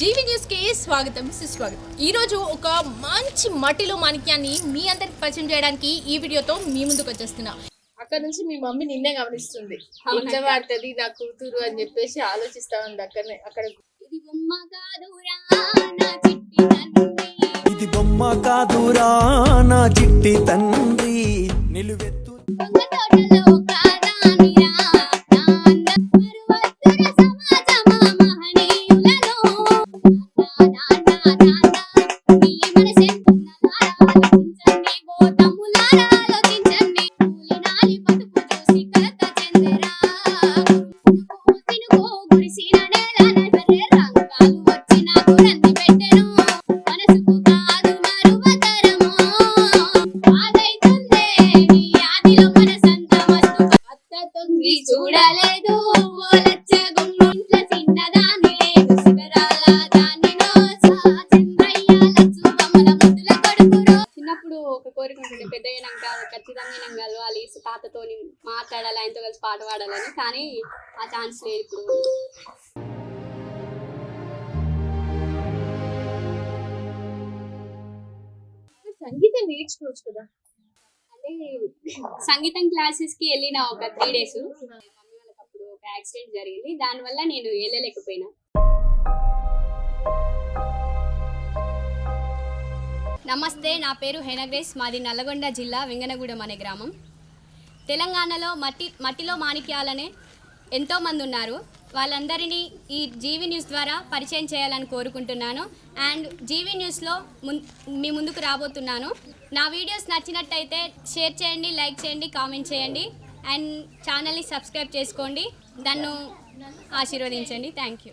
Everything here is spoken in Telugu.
జీవి న్యూస్కి స్వాగతం సుస్వాగతం. ఈ రోజు ఒక మంచి మట్టిలో మాణిక్యాన్ని మీ అందరికి పరిచయం చేయడానికి ఈ వీడియోతో మీ ముందుకు వచ్చేస్తున్నా. అక్కడ నుంచి మీ మమ్మీ నిన్నే గమనిస్తుంది. ఎట్లా వాడుతుంది నా కూతురు అని చెప్పేసి ఆలోచిస్తా ఉంది అక్కడనే అక్కడ ఇది బొమ్మ కాదురా నా చిట్టి తండ్రి. ఇది బొమ్మ కాదురా నా చిట్టి తండ్రి. కొడుకురో. చిన్నప్పుడు ఒక కోరిక ఉంటుండే పెద్ద అయినాక ఖచ్చితంగా నేను కలవాలి. తాతతోని మాట్లాడాలి ఆయనతో కలిసి పాట పాడాలని. కానీ ఆ ఛాన్స్ లేదు ఇప్పుడు. సంగీతం నేర్చుకోవచ్చు కదా. అంటే సంగీతం క్లాసెస్కి వెళ్ళిన ఒక త్రీ డేస్. ఒక యాక్సిడెంట్ జరిగింది. దానివల్ల నేను వెళ్ళలేకపోయినా నమస్తే నా పేరు హెనగ్రేస్. మాది నల్లగొండ జిల్లా వెంగనగూడెం అనే గ్రామం. తెలంగాణలో మట్టి మట్టిలో మాణిక్యాలనే ఎంతోమంది ఉన్నారు. వాళ్ళందరినీ ఈ జీవి న్యూస్ ద్వారా పరిచయం చేయాలని కోరుకుంటున్నాను. అండ్ జీవి న్యూస్లో ముం మీ ముందుకు రాబోతున్నాను. నా వీడియోస్ నచ్చినట్టయితే షేర్ చేయండి లైక్ చేయండి కామెంట్ చేయండి. అండ్ ఛానల్ని సబ్స్క్రైబ్ చేసుకోండి. నన్ను ఆశీర్వదించండి. Thank you